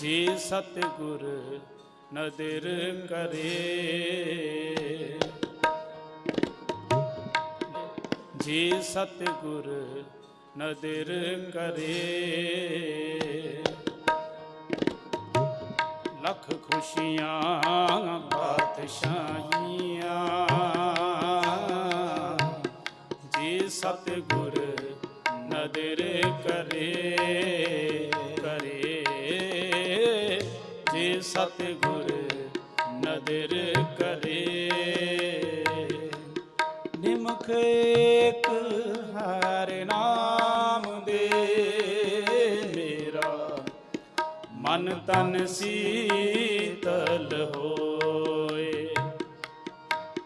ਜੀ ਸਤਿਗੁਰ ਨਦਰ ਕਰੇ। ਜੀ ਸਤਿਗੁਰ ਨਦਰ ਕਰੇ। ਲੱਖ ਖੁਸ਼ੀਆਂ, ਬਾਦਸ਼ਾਹੀਆਂ। ਜੀ ਸਤਿਗੁਰ ਨਦਰ ਕਰੇ। ਸਤਿਗੁਰ ਨਦਰ ਕਰੇ। ਨਿਮਖ ਏਕ ਹਰ ਨਾਮ ਦੇ। ਮੇਰਾ ਮਨ ਤਨ ਸੀਤਲ ਹੋਏ।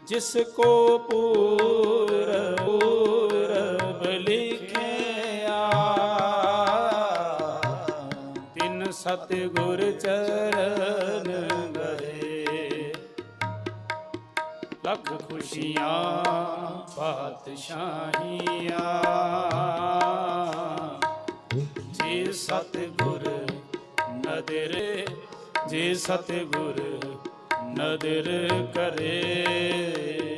ਜਿਸ ਕੋ ਪੂਰ ਪੂਰਬ ਲਿਖਿਆ। ਤਿਨ ਸਤਿਗੁਰ ਚਰਨ ਗਏ ਲੱਖ ਖੁਸ਼ੀਆਂ ਪਾਤਸ਼ਾਹੀਆਂ ਜੇ ਸਤਿਗੁਰ ਨਦਰ ਜੇ ਸਤਿਗੁਰ ਨਦਰ ਕਰੇ।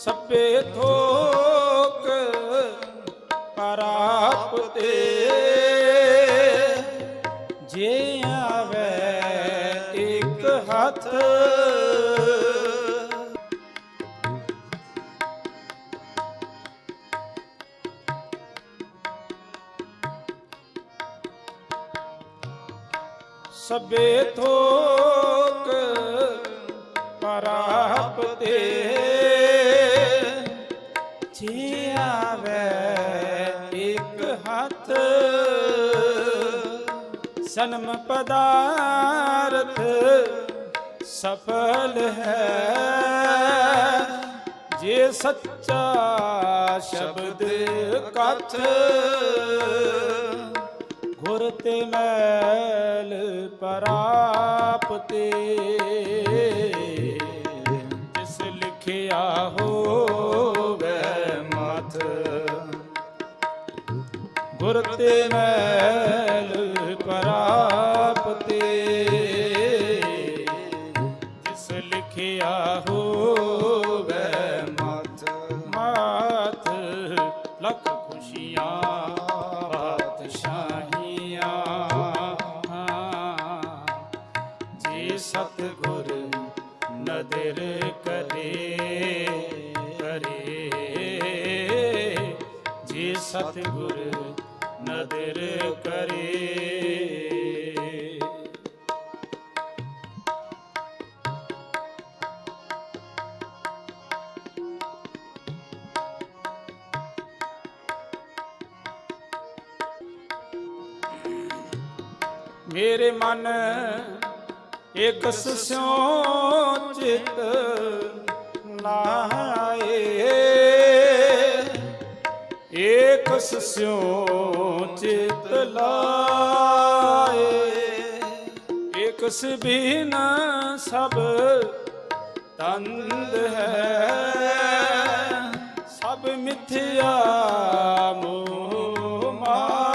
ਸਭੇ ਥੋਕ ਪਰਾਪਤੇ ਜੇ ਆਵੇ ਇੱਕ ਹੱਥ। ਸਭੇ ਥੋਕ ਪਰਾਪਤੇ ਜੇ ਜਨਮ ਪਦਾਰਥ ਸਫਲ ਹੈ। ਜੇ ਸੱਚਾ ਸ਼ਬਦ ਕਥ ਗੁਰ ਤੇ ਮੈਲ ਪਰਾਪਤੇ, ਜਿਸ ਲਿਖਿਆ ਹੋਵੇ ਮਥ, ਗੁਰ ਤੇ ਮੈਲ ਲਿਖਿਆ ਹੋਵੇ ਮਥ ਮਤ ਲੱਖ ਖੁਸ਼ੀਆਂ ਬਾਦਸ਼ਾਹੀਆਂ ਜੇ ਸਤਿਗੁਰ ਨਦਰ ਕਰੇ ਕਰੇ। ਜੇ ਸਤਿਗੁਰ ਨਦਰ ਕਰੇ ਮੇਰੇ ਮਨ ਇਕ ਸਿਉ ਚਿਤ ਨਾਏ ਏਕ ਸਿਉ ਚਿਤ ਲਾਏ ਏਕ ਸਿਬੀਨ ਸਭ ਤੰਦ ਹੈ। ਸਭ ਮਿਥਿਆ ਮੋਹ ਮਾਏ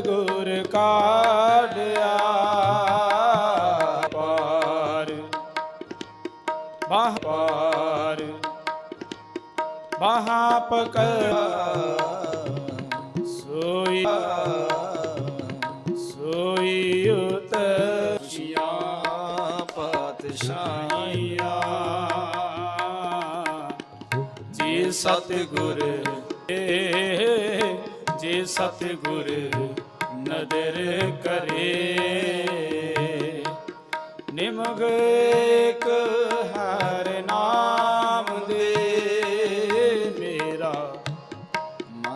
ਗੁਰ ਕਾਢਿਆ ਪਾਰ। ਬਾਹ ਪਾਰ। ਬਾਹਾਂ ਪਕੜ ਸੋਈ ਸੋਈ ਉਤਸ਼ਿਆ ਪਾਤਸ਼ਾਹੀਆ। ਜੀ ਸਤਿਗੁਰ ਜੇ ਸਤਿਗੁਰ ਨਦਰ ਕਰੇ। ਨਿਮਗ ਇੱਕ ਹਰ ਨਾਮ ਦੇ। ਮੇਰਾ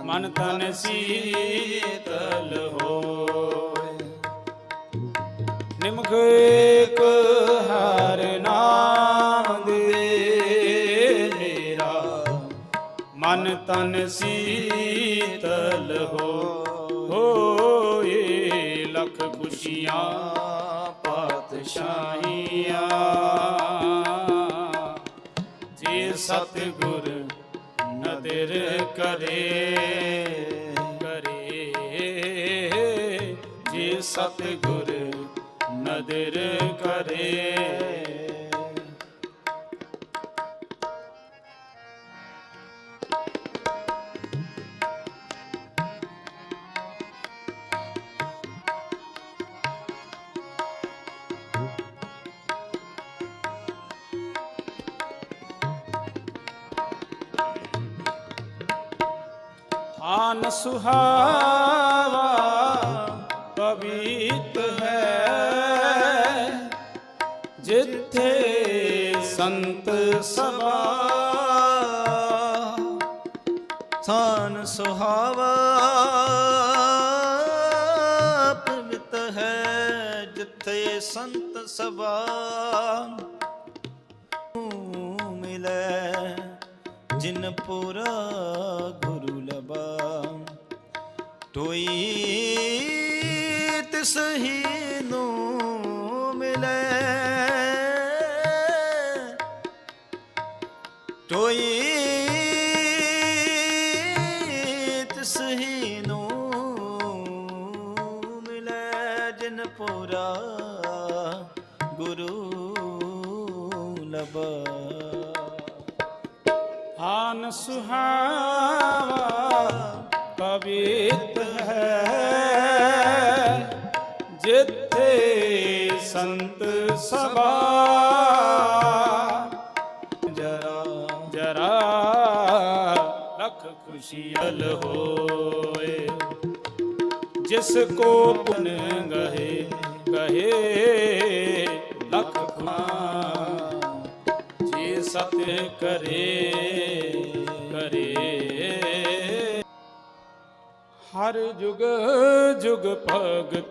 ਮਨ ਤਨ ਸੀਤਲ ਹੋਏ। ਨਿਮਗ ਇੱਕ ਹਰ ਨਾਮ ਦੇ। ਮੇਰਾ ਮਨ ਤਨ ਸੀ ਸੀਤਲ ਹੋ। ਹੋਏ ਲਖ ਖੁਸ਼ੀਆਂ, ਪਾਤਸ਼ਾਹੀਆਂ। ਜੇ ਸਤਿਗੁਰ ਨਦਰ ਕਰੇ ਕਰੇ। ਜੇ ਸਤਿਗੁਰ ਨਦਰ ਕਰੇ ਆਨ ਸੁਹਾਵਾ ਪਵਿੱਤ ਹੈ। ਜਿੱਥੇ ਸੰਤ ਸਭਾ ਥਾਨ ਸੁਹਾਵਾ ਪਵਿੱਤ ਹੈ। ਜਿੱਥੇ ਸੰਤ ਸਭਾ ਮਿਲੇ, ਜਿਨ ਪੂਰਾ ਗੁਰੂ ਲਬਾ ਟੋਈ ਤਿਸ ਹੀ ਨੂੰ ਮਿਲੇ। ਟੋਈ ਤਿਸ ਨੂੰ ਮਿਲੇ, ਜਿਨ ਪੁਰਾ ਗੁਰੂ ਲਬਾ ਆਨ ਸੁਹਾਵਾ ਪਵਿੱਤ ਹੈ, ਜਿੱਥੇ ਸੰਤ ਸਭਾ। ਜਰਾ ਜਰਾ ਲਖ ਖੁਸ਼ੀਅਲ ਹੋਏ। ਜਿਸ ਕੋ ਪੁਨ ਗਏ ਗਏ ਲਖ ਖੁਆ ਸਤ ਕਰੇ ਹਰ ਜੁਗ ਜੁਗ ਭਗਤ